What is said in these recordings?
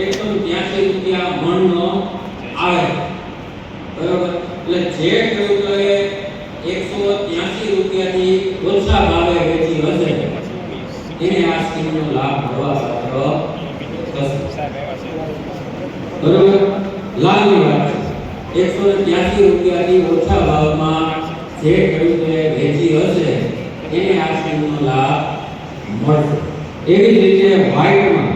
એકસો ત્યાસી રૂપિયા મણનો આવે બરોબર એટલે જે ખેડૂતોએ એકસો ત્યાસી રૂપિયાથી ઓછા ભાવે વેચી હશે એને આ સ્કીમનો લાભ મળવા પાત્ર થશે બરોબર લાભની વાત છે એકસો ત્યાસી રૂપિયાથી ઓછા ભાવમાં જે ખેડૂતોએ વેચી હશે એને આ સ્કીમનો લાભ મળશે એવી જ રીતે વ્હાઇટમાં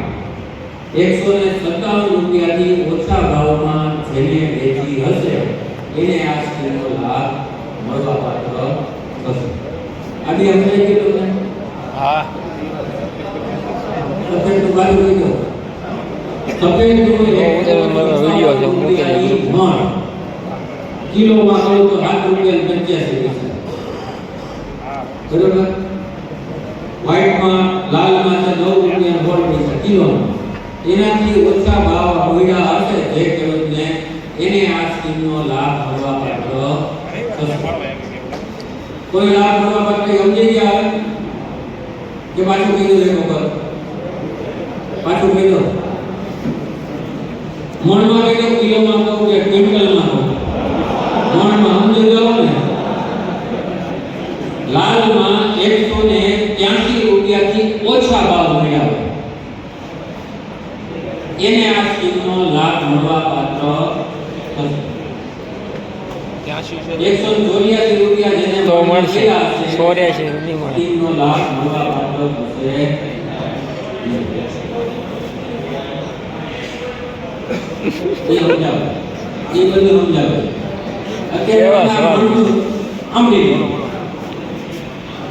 એકસો ને સત્તાવન રૂપિયાથી ઓછા ભાવમાં જેને વેચી હશે એને આ સ્કીમનો લાભ મળવા પાત્ર થશે આદિ સમજાઈ ગયું તમને હા. સફેદ બાજુ લઈ જાઓ સફેદ. મણ કિલોમાં કહું તો સાત રૂપિયા પંચ્યાસી પૈસા. બરોબર? વ્હાઈટમાં લાલમાં છે નવ રૂપિયા સોળ પૈસા કિલોમાં. એનાથી ઓછા ભાવ મળ્યા હશે જે ખેડૂતને એને આ સ્કીમનો લાભ મળવા પાત્ર કોઈ લાભ મળવા પાત્ર સમજી ગયા કે પાછું કીધું એક વખત પાછું કીધું? મણમાં કીધું કિલોમાં કહું કે ક્વિન્ટલમાં કહું. મણમાં સમજી ગયો ને? લાલમાં એકસો ને ત્યાંસી રૂપિયાથી ઓછા ભાવ મળ્યા હોય એને આ સ્કીમનો લાભ મળવા પાત્ર થશે ત્યાંસી છે એકસો ચોર્યાસી રૂપિયા જેને તો મળશે. ચોર્યાસી નહીં મળે. કેવા સવાલ?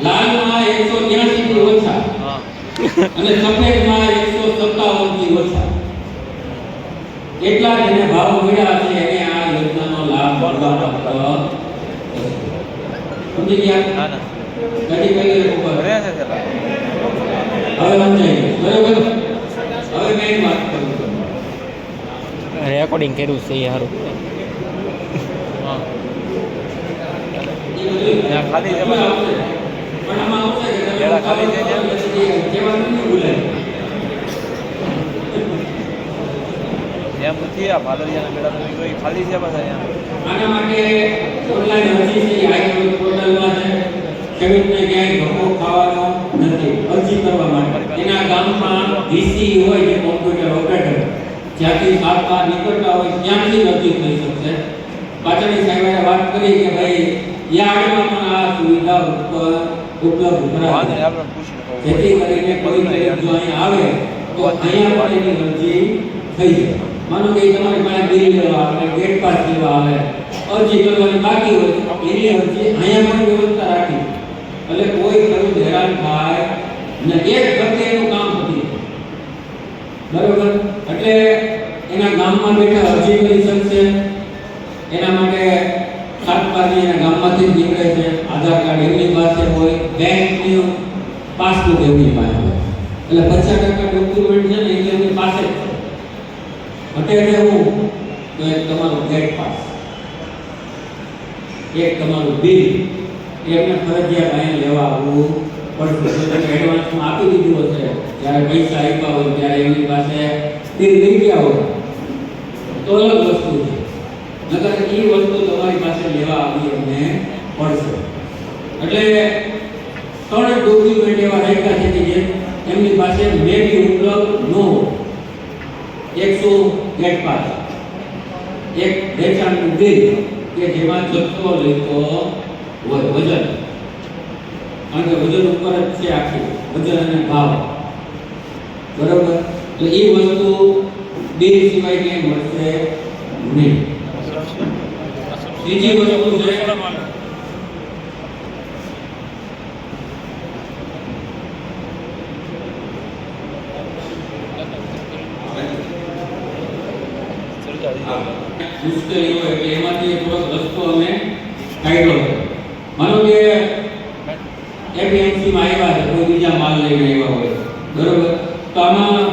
લાલમાં એકસો ત્યાસી થી ઓછા અને સફેદમાં એકસો સત્તાવનથી ઓછા. કેટલા જેને ભાવ મળ્યા છે એને આ યોજનાનો લાભ મળવા પાત્ર સમજી ગયા? કદી કદી ઉપર. હવે સમજાય. બરોબર હવે મેં વાત કરું રેકોર્ડિંગ કર્યું છે એ સારું. હા. એ બધું ત્યાં ખાલી જવા પણ આમાં આવશે કે તમે ખાલી? પછી કહેવાનું નહીં ભૂલાય. નથી આ ભાદરિયાના મેળા તો કોઈ ખાલી છે પાછા આના માટે ઓનલાઈન અરજી છે એ આઈ પોર્ટલમાં છે. ખેડૂતને ક્યાંય ધક્કો ખાવાનો નથી અરજી કરવા માટે. એના ગામમાં વીસી હોય જે કોમ્પ્યુટર ઓપરેટર જ્યાંથી નીકળતા હોય ત્યાંથી અરજી થઈ શકશે. સાહેબે વાત કરી કે ભાઈ યાર્ડમાં પણ આ સુવિધા ઉપર ઉપલબ્ધ પૂછીને જેથી કરીને કોઈ જો અહીંયા આવે તો અહીંયા પણ એની અરજી થઈ જાય. માનો કે તમારી પાસે બિલ લેવા આવે ગેટ પાસ લેવા આવે અરજી કરવાની બાકી હોય તો એની અરજી અહીંયા પણ વ્યવસ્થા રાખી એટલે કોઈ ખેડૂત હેરાન થાય ને એક ઘરથી એનું કામ પતી જાય. બરોબર એટલે એના ગામમાં બેઠા અરજી કરી શકશે એના માટે શાકભાજી એના ગામમાંથી જ નીકળે છે આધાર કાર્ડ એમની પાસે હોય બેંકની પાસબુક એમની પાસે હોય એટલે પચાસ ટકા ડોક્યુમેન્ટ છે ને એ એમની પાસે જ છે અત્યારે હું તો એક તમારું ગેટ પાસ. એક તમારું બિલ. એ એમને ફરજિયાત અહીંયા લેવા આવવું પડશે તમે એડવાન્સમાં આપી દીધું હશે. જ્યારે પૈસા આપ્યા હોય, ત્યારે એમની પાસે બિલ લઈ ગયા હોય. તો અલગ વસ્તુ છે. નકર એ વસ્તુ તમારી પાસે લેવા આવી એમને પડશે એટલે ત્રણ ડોક્યુમેન્ટ એવા રહેતા છે કે જે એમની પાસે મે બી ઉપલબ્ધ ન હોય. એક શું ગેટ પાસ એક વેચાણનું બિલ કે જેમાં જથ્થો લેતો હોય, વજન. કારણ કે વજન ઉપર જ છે આખી, વજન અને ભાવ. બરોબર? એટલે એ વસ્તુ બે સિવાય ક્યાંય મળશે નહીં. બીજી વસ્તુ છે મુશ્કેલી હોય એટલે એમાંથી થોડોક રસ્તો અમે કાઢ્યો માનો કે એપીએમસી માં આવ્યા છે, કોઈ બીજા માલ લઈને આવ્યા હોય. બરોબર? તો આમાં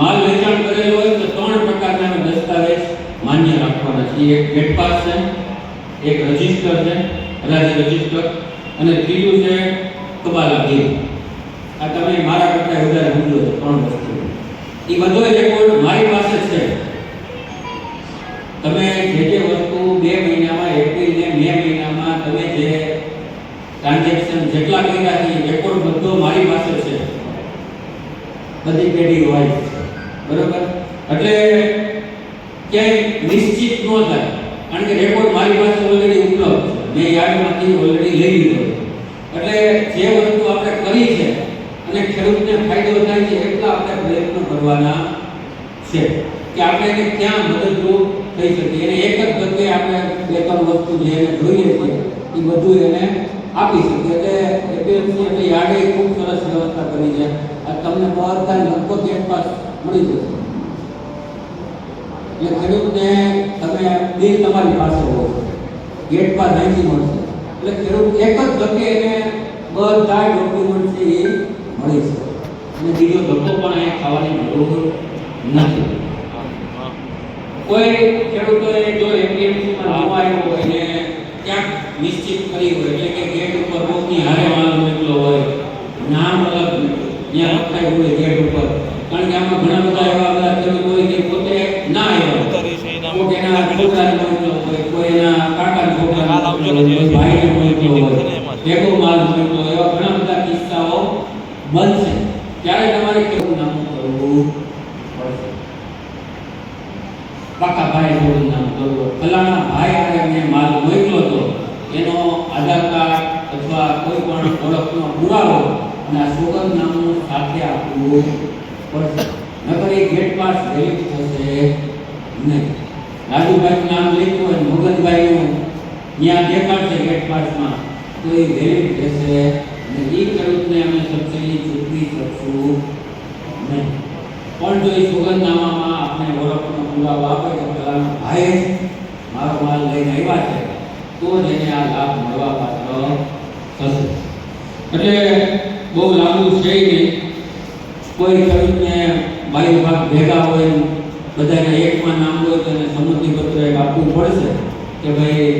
માલ વેચાણ કરેલો હોય તો ત્રણ પ્રકારના અમે દસ્તાવેજ માન્ય રાખવાના છે. એક ગેટ પાસ છે, એક રજિસ્ટર છે હરાજી રજિસ્ટર અને ત્રીજું છે કબાલા બિલ આ તમે મારા કરતા વધારે સમજો છો, ત્રણ વસ્તુ એ બધો તમે જે જે વસ્તુ બે મહિનામાં એપ્રિલ ને મે મહિનામાં તમે જે ટ્રાન્ઝેક્શન જેટલા કર્યા છે રેકોર્ડ બધો મારી પાસે છે. બધી પેઢી હોય બરોબર? એટલે ક્યાંય નિશ્ચિત ન થાય. કારણ કે રેકોર્ડ મારી પાસે ઓલરેડી ઉપલબ્ધ છે. મેં યાદમાંથી ઓલરેડી લઈ લીધો એટલે જે વસ્તુ આપણે કરી છે અને ખેડૂતને ફાયદો થાય છે એટલા આપણે પ્રયત્નો કરવાના છે. કે આપણે ક્યાં મદદરૂપ થઈ શકીએ એને એક જ તકે આપણે બે ત્રણ વસ્તુ જે એને જોઈએ છે, એ બધું એને આપી શકીએ. એટલે એપીએમસી એટલે યાર્ડે ખૂબ સરસ વ્યવસ્થા કરી છે. આ તમને બધા લગભગ એક પાસ મળી જશે. એટલે ખેડૂતને તમે બિલ તમારી પાસે હોય. ગેટ પર અહીંથી મળશે. એટલે ખેડૂત એક જ ધક્કે એને બધા ડોક્યુમેન્ટ છે એ મળી છે અને બીજો ધક્કો પણ અહીંયા ખાવાની જરૂર નથી. કોઈ ખેડૂતોએ જો એપીએમસીમાં આવ્યો હોય ને ક્યાંક નિશ્ચિત કરી હોય, એટલે કે ગેટ ઉપર કોકની હારે માલ મોકલો હોય, નામ અલગ ત્યાં લખાયું હોય ગેટ ઉપર કારણ કે આમાં ઘણા બધા એવા બધા ખેડૂતો હોય કે પોતે ના આવ્યા ઉતારી એના છોકરાને મોકલો હોય, કોઈ એના કાકાને છોકરાને મોકલો હોય ભાઈને મોકલો હોય. ભેગો માલ મોકલો એવા ઘણા બધા કિસ્સાઓ બનશે ત્યારે તમારે કેવું નામ કરવું પાકા ભાઈ જોડે નામ કરવું ફલાણા ભાઈ આરે મેં માલ મોકલ્યો હતો. એનો આધાર કાર્ડ અથવા કોઈ પણ ઓળખનો પુરાવો અને આ સોગંદ નામનું સાથે આપવું પડશે. નકર એ ગેટ પાસ વેલિડ થશે નહીં. રાજુભાઈનું નામ લખ્યું હોય મગનભાઈનું ત્યાં દેખાડશે ગેટ પાસમાં તો એ વેલિડ થશે અને એ ખેડૂતને અમે સબસિડી ચૂકવી શકશું નહીં. પણ જો એ સુગંધનામામાં આપણે ઓળખનો પુરાવો આપે કે પેલાનો ભાઈ મારો માલ લઈને આવ્યા છે, તો જ એને આ લાભ મળવા પાત્ર થશે. એટલે બહુ લાંબુ છે નહીં. કોઈ ખેડૂતને બાઈ ભાગ ભેગા હોય બધાને એકમાં નામ હોય તો એને સંમતિપત્ર એક આપવું પડશે કે ભાઈ,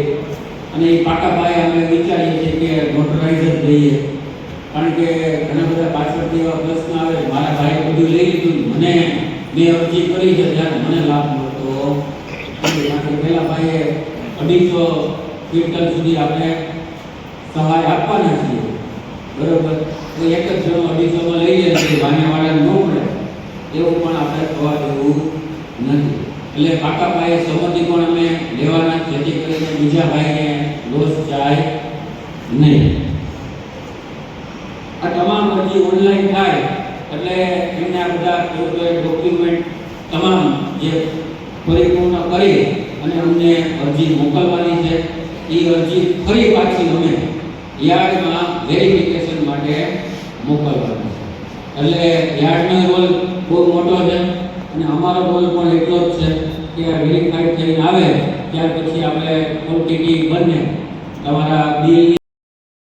અને એ પાકા પાયે અમે વિચારીએ છીએ કે નોટરાઇઝ જ લઈએ કારણ કે ઘણા બધા પાછળથી એવા પ્રશ્ન આવે મારા ભાઈએ બધું લઈ લીધું મને મેં અરજી કરી છે, ત્યારે મને લાભ મળતો. કારણ ભાઈએ અઢીસો ક્વિન્ટલ સુધી આપણે સહાય આપવાના છીએ. બરોબર? તો એક જ જણો અઢીસોમાં લઈ જાય છે વાળા ન મળે. એવું પણ આપણે થવા દેવું નથી. એટલે પાકા ભાઈએ સંમતિ પણ અમે લેવાના જેથી કરીને બીજા ભાઈને દોષ જાય નહીં. તમામ ઓનલાઈન થાય, એટલે એમને આ બધા ડોક્યુમેન્ટ તમામ જે પરિપૂર્ણ કરી અને અમને અરજી મોકલવાની છે, એ અરજી ફરી પાછી અમે યાર્ડમાં વેરિફિકેશન માટે મોકલવાની છે. એટલે યાર્ડનો રોલ બહુ મોટો છે અને અમારો રોલ પણ એટલો જ છે કે આ વેરીફાઈડ થઈને આવે, ત્યાર પછી આપણે ક્વોન્ટિટી બને તમારા બિલ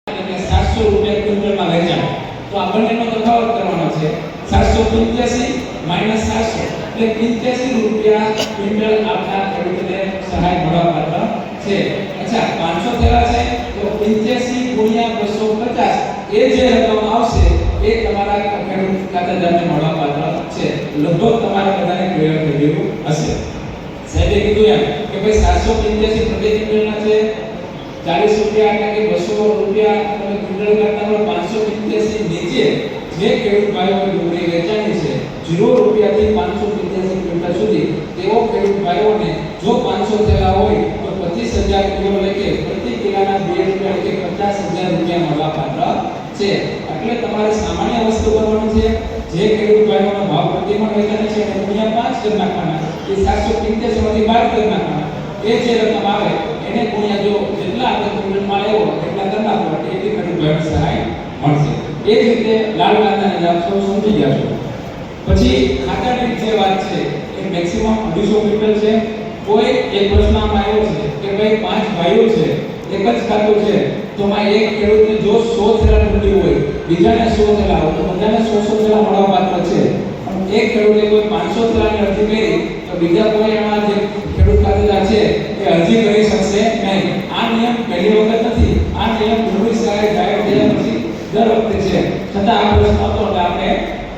એટલે સાતસો રૂપિયા ક્વિન્ટલમાં વેચાણ તો આ બંનેનો તફાવત કરવાનો છે સાતસો પંચ્યાસી માઇનસ સાતસો એટલે પંચ્યાસી રૂપિયા ક્વિન્ટલ આપનાર ખેડૂતને સહાય મળવાપાત્ર છે અચ્છા પાંચસો થયેલા છે તો પંચ્યાસી ગુણ્યા બસો પચાસ એ જે રકમ આવશે એ તમારા ખેડૂત ખાતેદારને મળવાપાત્ર છે લગભગ તમારા બધાને ક્લિયર થઈ ગયું હશે. સાહેબે કીધું એમ કે ભાઈ સાતસો પંચ્યાસી પ્રતિ ક્વિન્ટલના છે, ચાલીસ રૂપિયા એટલે કે બસો રૂપિયા તમે ક્વિન્ટલ કરતા હોય પાંચસો પંચ્યાસી નીચે જે ખેડૂત ભાઈઓએ ડુંગળી વેચાણી છે જીરો રૂપિયાથી પાંચસો પંચ્યાસી ક્વિન્ટલ સુધી તેઓ ખેડૂત ભાઈઓને જો પાંચસો થયેલા હોય તો પચીસ હજાર કિલો લેખે પ્રતિ કિલોના બે રૂપિયા એટલે પચાસ હજાર રૂપિયા મળવા પાત્ર છે. એટલે તમારે સામાન્ય વસ્તુ કરવાનું છે. જે ખેડૂત ભાઈઓનો ભાવ પ્રતિ મણ વેચાણી કરી નાખવાના. એ સાતસો પંચ્યાસી માંથી બાર કરી નાખવાના. એ જે રકમ આવે, એને ગુણ્યા જો જેટલા આપણે લેવો એટલા કરી નાખો એટલી ખેડૂત ભાઈઓને સહાય મળશે. એ જ રીતે લાલ કાંદાની આપશો, સમજી ગયા છો પછી ખાતા દીઠ જે વાત છે, એ મેક્સિમમ અઢીસો મીટર છે. કોઈ એક પ્રશ્નમાં આવ્યો છે કે ભાઈ પાંચ ભાઈઓ છે, એક જ ખાતું છે, તો માં એક ખેડૂતને જો સો થેલા ડુંગળી હોય, બીજાને સો થેલા હોય, તો બધાને સો સો થેલા મળવા પાત્ર છે. એક ખેડૂતે કોઈ 500 થેલાની અરજી કરી, તો બીજા કોઈ એમાં જે ખેડૂત ખાતેદાર છે, એ અરજી કરી શકશે નહીં. આ નિયમ પહેલી વખત નથી. આ નિયમ પૂર્વી સહાય જાહેર થયા પછી દર વખતે છે. છતાં આ પ્રશ્ન હતો એટલે આપણે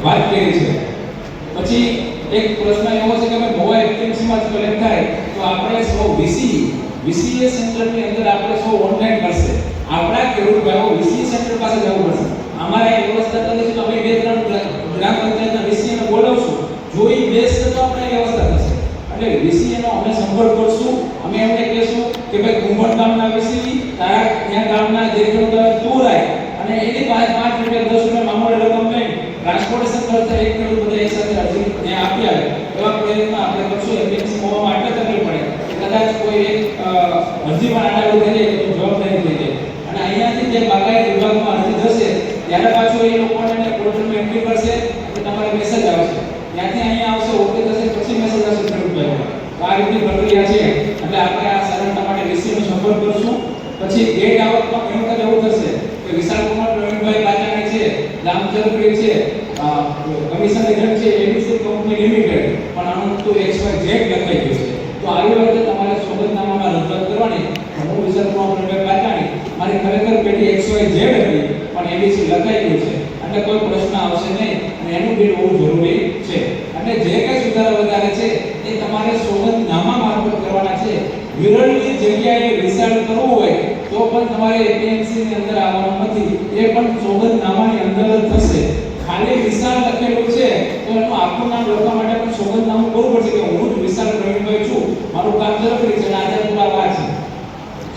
વાત કરી છે. પછી એક પ્રશ્ન એવો છે કે ભાઈ એપીએમસીમાં જ કલેક્ટ થાય, તો આપણે સૌ વીસી વીસીએ સેન્ટરની અંદર આપણે સૌ ઓનલાઈન કરશે આપણા ખેડૂત ભાઈઓ વીસી સેન્ટર પાસે જવું પડશે. અમારે એ વ્યવસ્થા કરી છે તો અમે બે ત્રણ ગ્રામ કહું છું. જો એ બેસ્ટ તો આપણે વ્યવસ્થા થશે. એટલે વીસી એનો અમે સંપર્ક કરશું. અમે એમને કહેશું કે ભાઈ કુંભણ ગામના વીસી તારા ત્યાં ગામના જે ખેડૂત દૂર આવે અને એની પાંચ પાંચ રૂપિયા, દસ રૂપિયા મામૂલી રકમ નહીં ટ્રાન્સપોર્ટેશન ખર્ચ એક ખેડૂત બધા એકસાથે અરજી ત્યાં આપી આવે. એવા પ્રયત્નમાં આપણે કરશું. એમ્બ્યુલન્સ મોવામાં આટલે તકલીફ પડે. કદાચ કોઈ એક અરજીમાં આટાડું થઈ જાય, તો જવાબદારી થઈ જાય. અને અહીંયાથી જે બાગાયત વિભાગમાં અરજી થશે ત્યારે પાછું એ લોકોને પોર્ટલમાં એન્ટ્રી કરશે. તમારે મેસેજ આવશે. ત્યાંથી અહીંયા આવશે ઓકે થશે, પછી મેસેજ આવશે ખેડૂત ભાઈઓ તો આ રીતની પ્રક્રિયા છે. એટલે આપણે આ સરળતા માટે વીસીનો સંપર્ક કરશું. પછી ગેટ આવકમાં ઘણી વખત એવું થશે કે વિશાલ કુમાર, પ્રવીણભાઈ પાચાણી છે, રામચંદ્ર છે કમિશન એજન્ટ છે એબીસી કંપની લિમિટેડ પણ આનું તો એક્સ વાય ઝેડ લખાઈ ગયું છે. તો આવી વખતે તમારે સોગંદનામામાં રજૂઆત કરવાની. હું વિશાલ કુમાર, પ્રવીણભાઈ પાચાણી મારી ખરેખર પેટી એક્સ વાય ઝેડ હતી, પણ એબીસી લખાઈ ગયું છે. એટલે કોઈ પ્રશ્ન આવશે નહીં. એનું બિલ હોવું જરૂરી છે. અને જે કઈ સુધારા વધારે છે, એ તમારે સોગંદનામા મારફત કરવાના છે. વિરળની જગ્યાએ રિસર્ચ કરવું હોય, તો પણ તમારે એપીએમસી ની અંદર આવવાનું નથી. એ પણ સોગંદનામાની અંદર જ થશે. ખાલી વિશાળ લખેલું છે, તો એનું આખું નામ લખવા માટે પણ સોગંદનામું કરવું પડશે કે હું જ વિશાળ પ્રવીણભાઈ છું. મારું કામ જરૂરી છે અને આધાર પુરાવા છે.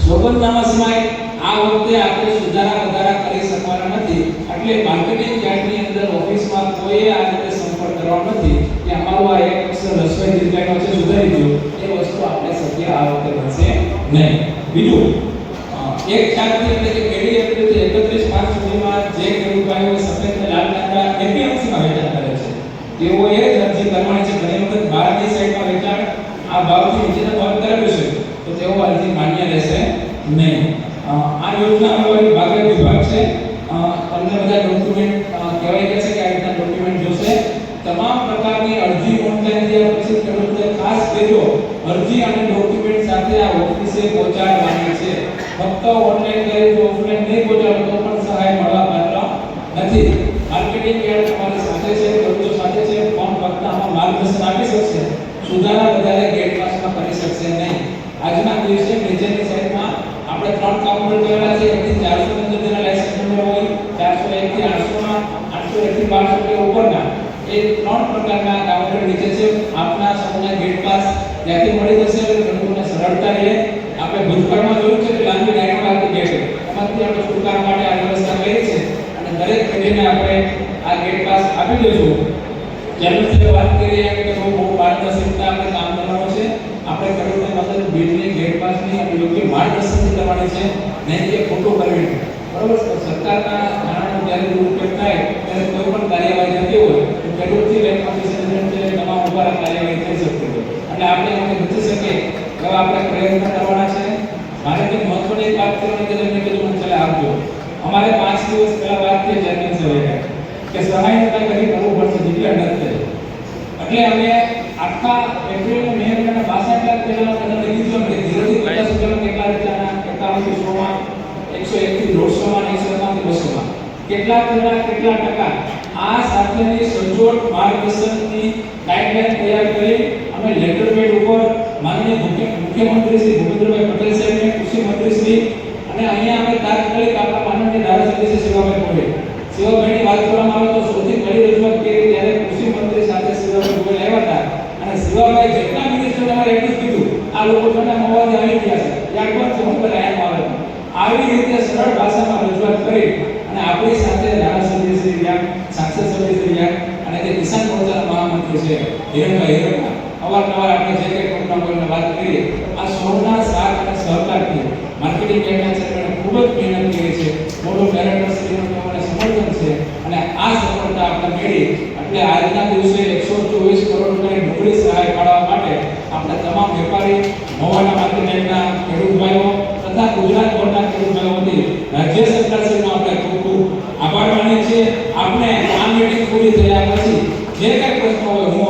સોગંદનામા સિવાય આ વખતે આપણે સુધારા વધારા કરી શકવાના નથી. એટલે માર્કેટિંગ યાર્ડની અંદર ઓફિસમાં કોઈએ આ રીતે સંપર્ક કરવાનો નથી કે અમારું આ એક અક્ષર દીર્ઘાનો છે સુધારી દો એ વસ્તુ આપણે શક્ય આ વખતે બનશે નહીં. બીજું એક ચારથી એટલે કે કેડી એપ્રિલથી એકત્રીસ માર્ચ સુધીમાં જે ખેડૂત ભાઈઓ સફેદ ને લાલ કાંદા એપીએમસીમાં વેચાણ કરે છે. તેઓએ જ કરવાની છે, ઘણી વખત બહારની સાઈડમાં વેચાણ આ ભાવથી નીચેનો ભાવ કરેલું છે, તો તેઓ અરજી માન્ય રહેશે નહીં. આ યોજના અમારી બાગાયત વિભાગ છે. અમને બધા ડોક્યુમેન્ટ કહેવાય કે છે કે આ રીતના ડોક્યુમેન્ટ તમામ પ્રકારની અરજી ઓનલાઈન થયા પછી ખેડૂતોએ ખાસ કહેજો, અરજી અને ડોક્યુમેન્ટ સાથે આ ઓફિસે પહોંચાડવાની છે. ફક્ત ઓનલાઈન કરી તો ઓફલાઈન નહીં પહોંચાડો તો પણ સહાય મળવા પાત્ર નથી માર્કેટિંગ યાર્ડ તમારી સાથે છે ખેડૂતો સાથે છે પણ ફક્ત આમાં માર્ગદર્શન આપી શકશે સુધારા વધારે ગેટ પાસમાં કરી શકશે નહીં આજના દિવસે નીચેની સાઈડમાં આપણે ત્રણ કાઉન્ટર કરેલા છે એકથી ચારસો પંદર જેના લાયસન્સ નંબર હોય ચારસો એક થી આઠસો માં આઠસો એક થી બારસો કે ઉપરના એ ત્રણ પ્રકારના કાઉન્ટર નીચે છે આપના સૌના ગેટ પાસ ત્યાંથી મળી જશે એટલે ખેડૂતોને સરળતા રહે આપણે ભૂતકાળમાં જોયું છે કે લાંબી લાઈનો લાગતી ગેટ એમાંથી આપણે છુટકારા માટે આ વ્યવસ્થા કરી છે અને દરેક આપણે આ ગેટ પાસ આપી દઈશું. જેમ સાથે વાત કરીએ કે બહુ બહુ પારદર્શકતા આપણે કામ કરવાનું છે, આપણે ખેડૂતને મદદ બિલને ગેટ પાસની યોગ્ય માર્ગદર્શન કરવાની છે નહીં કે ખોટું કરવી. બરોબર સરકારના નાણાંનો જ્યારે દુરુપયોગ થાય, ત્યારે કોઈ પણ કાર્યવાહી થતી હોય, તો ખેડૂતથી લઈને ઓફિસર તમામ ઉપર કાર્યવાહી થઈ શકતી હોય. અને આપણે એમાંથી બચી શકીએ એવા આપણે પ્રયત્ન કરવાના છે. જે મહત્વની વાત કરવાની છે મેં કીધું મને ચાલે આપજો અમારે પાંચ દિવસ પહેલા વાત થઈ ચેરમેન સાહેબે કે સહાયનું કંઈ કરી કરવું પડશે ડિક્લેર નથી થયું એટલે અમે આખા એપ્રિલ અને મે મહિનાના બાસઠ લાખ પહેલા તમને કીધું કે ધીરેથી પચાસ રૂપિયામાં કેટલા રૂપિયાના એકાવનથી સોમાં એકસો એકથી દોઢસોમાં એકસો એકાવનથી બસોમાં કેટલા પહેલા કેટલા ટકા આ સાથેની સચોટ માર્ગદર્શનની ગાઈડલાઈન તૈયાર કરી અમે લેટર પેડ ઉપર માનનીય મુખ્ય મુખ્યમંત્રી શ્રી ભૂપેન્દ્રભાઈ પટેલ સાહેબને કૃષિ મંત્રી શ્રી અને અહીંયા અમે તાત્કાલિક આપણા માનનીય ધારાસભ્ય શ્રી શિવાભાઈ પટેલ શિવાભાઈની વાત કરવામાં આવે તો સૌથી પહેલી રજૂઆત કરી ત્યારે કૃષિ મંત્રી સાથે શિવાભાઈ ગોયલ આવ્યા હતા અને શિવાભાઈ જેટલા મિનિસ્ટર તમારે એટલું જ કીધું આ લોકો તમને મવાથી આવી ગયા છે ત્યાં પણ ફોન પર આયા આવે આવી રીતે સરળ ભાષામાં રજૂઆત કરી અને આપણી સાથે ધારાસભ્ય શ્રી રહ્યા સાંસદ સભ્ય શ્રી રહ્યા અને જે કિસાન મોરચાના મહામંત્રી છે હિરણભાઈ હિરણભાઈ અવારનવાર આપણે કોઈને વાત કરીએ, આ સૌના સાથ અને સહકારથી માર્કેટિંગ યાર્ડના ચેરમેને ખૂબ જ મહેનત કરી છે. મોટું ડાયરેક્ટર શ્રીનું તેઓને સમર્થન છે અને આ સફળતા આપણે મેળવી. એટલે આજના દિવસે એકસો ચોવીસ કરોડ રૂપિયાની ડુંગળી સહાય ફાળવવા માટે આપણે તમામ વેપારી, મોવાના માર્કેટ યાર્ડના ખેડૂત ભાઈઓ તથા ગુજરાત બોર્ડના ખેડૂત ભાઈઓથી રાજ્ય સરકાર શ્રીનો આપણે ખૂબ ખૂબ આભાર માનીએ છીએ. આપણે આ મીટિંગ પૂરી થયા પછી જે કાંઈ પ્રશ્નો હોય હું